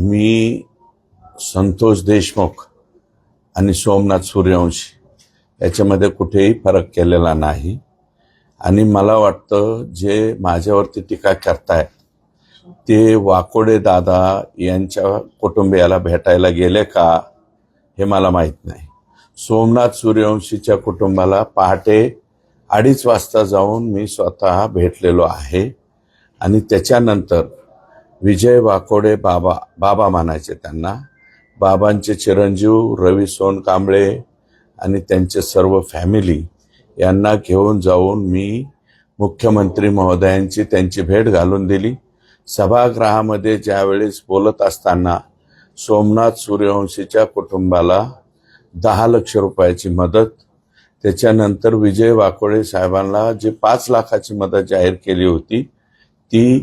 मी संतोष देशमुख आणि सोमनाथ सूर्यवंशी याच्यामध्ये कुठेही फरक केलेला नाही. आणि मला वाटतं जे माझ्यावरती टीका करतायत ते वाकोडे दादा यांच्या कुटुंबियाला भेटायला गेले का हे मला माहीत नाही. सोमनाथ सूर्यवंशीच्या कुटुंबाला पहाटे अडीच वाजता जाऊन मी स्वतः भेटलेलो आहे. आणि त्याच्यानंतर विजय वाकोडे बाबा बाबा मानायचे त्यांना. बाबांचे चिरंजीव रवी सोनकांबळे आणि त्यांचे सर्व फॅमिली यांना घेऊन जाऊन मी मुख्यमंत्री महोदयांची त्यांची भेट घालून दिली. सभागृहामध्ये ज्यावेळेस बोलत असताना सोमनाथ सूर्यवंशीच्या कुटुंबाला दहा लक्ष रुपयाची मदत त्याच्यानंतर विजय वाकोडे साहेबांना जी पाच लाखाची मदत जाहीर केली होती ती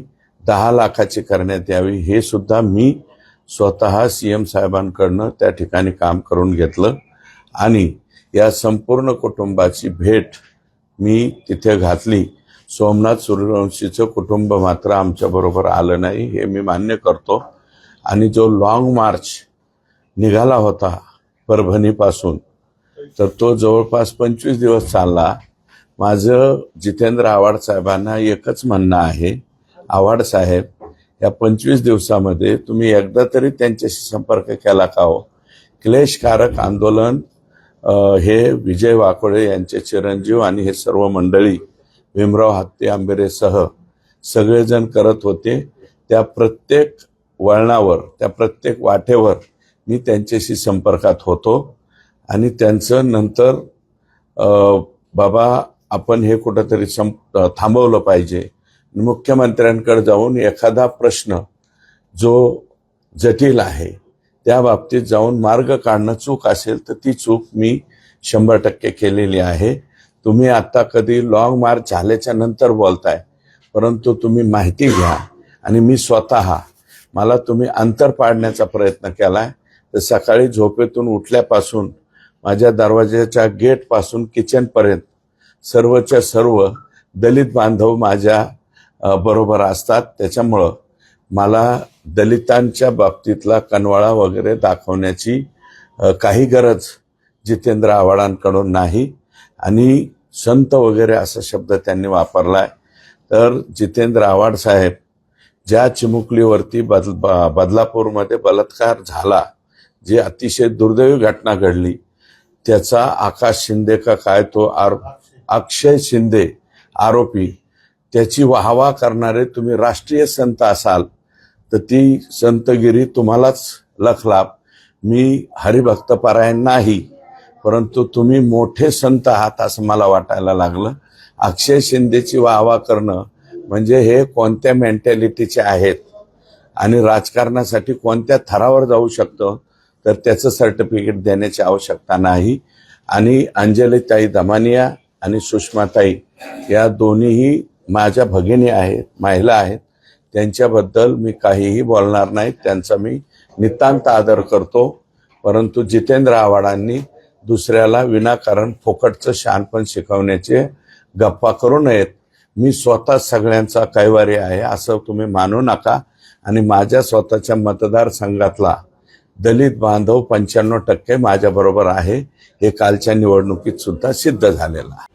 दहा लाखाची करण्यात यावी हे सुद्धा मी स्वतः सी एम साहेबांकडनं त्या ठिकाणी काम करून घेतलं. आणि या संपूर्ण कुटुंबाची भेट मी तिथे घातली. सोमनाथ सूर्यवंशीचं कुटुंब मात्र आमच्याबरोबर आलं नाही हे मी मान्य करतो. आणि जो लॉंग मार्च निघाला होता परभणीपासून तर तो जवळपास पंचवीस दिवस चालला. माझं जितेंद्र आव्हाड साहेबांना एकच म्हणणं आहे आव्हाड साहेब या पंचवीस दिवसामध्ये तुम्ही एकदा तरी त्यांच्याशी संपर्क केला का हो? क्लेशकारक आंदोलन हे विजय वाकोडे यांचे चिरंजीव आणि हे सर्व मंडळी भीमराव हत्ते आंबेरेसह सगळेजण करत होते. त्या प्रत्येक वळणावर त्या प्रत्येक वाटेवर मी त्यांच्याशी संपर्कात होतो आणि त्यांचं नंतर बाबा आपण हे कुठंतरी संप थांबवलं पाहिजे. मुख्यमंत्र्यांकडे जाऊन एखादा प्रश्न जो जटिल आहे त्या बाबतीत जाऊन मार्ग काढणं चूक असेल तर ती चूक मी शंभर टक्के केलेली आहे. तुम्ही आता कधी लॉंग मार्च झाल्याच्यानंतर बोलताय परंतु तुम्ही माहिती घ्या आणि मी स्वतः मला तुम्ही अंतर पाडण्याचा प्रयत्न केलाय. तर सकाळी झोपेतून उठल्यापासून माझ्या दरवाज्याच्या गेटपासून किचनपर्यंत सर्वच्या सर्व दलित बांधव माझ्या बरोबर असतात. त्याच्यामुळं मला दलितांच्या बाबतीतला कनवाळा वगैरे दाखवण्याची काही गरज जितेंद्र आव्हाडांकडून नाही. आणि संत वगैरे असा शब्द त्यांनी वापरलाय. तर जितेंद्र आव्हाड साहेब ज्या चिमुकलीवरती बदल ब- बदलापूरमध्ये बलात्कार झाला जी अतिशय दुर्दैवी घटना घडली त्याचा आकाश शिंदे का काय तो आरो अक्षय शिंदे आरोपी त्याची वाहवा करणारे तुम्ही राष्ट्रीय संत असाल तर ती संतगिरी तुम्हालाच लखलाप. मी हरिभक्तपरायण नाही परंतु तुम्ही मोठे संत आहात असं मला वाटायला लागलं. अक्षय शिंदेची वाहवा करणं म्हणजे हे कोणत्या मेंटॅलिटीचे आहेत? आणि राजकारणासाठी कोणत्या थरावर जाऊ शकतं? तर त्याचं सर्टिफिकेट देण्याची आवश्यकता नाही. आणि अंजलीताई दमानिया आणि सुषमाताई या दोन्हीही माझ्या भगिनी आहेत महिला आहेत त्यांच्याबद्दल मी काहीही बोलणार नाही. त्यांचा मी नितांत आदर करतो. परंतु जितेंद्र आव्हाडांनी दुसऱ्याला विनाकारण फुकटचं शहाणपण शिकवण्याचे गप्पा करू नयेत. मी स्वतः सगळ्यांचा कैवारी आहे असं तुम्ही मानू नका. आणि माझ्या स्वतःच्या मतदारसंघातला दलित बांधव पंच्याण्णव टक्के माझ्याबरोबर आहे. हे कालच्या निवडणुकीत सुद्धा सिद्ध झालेलं आहे.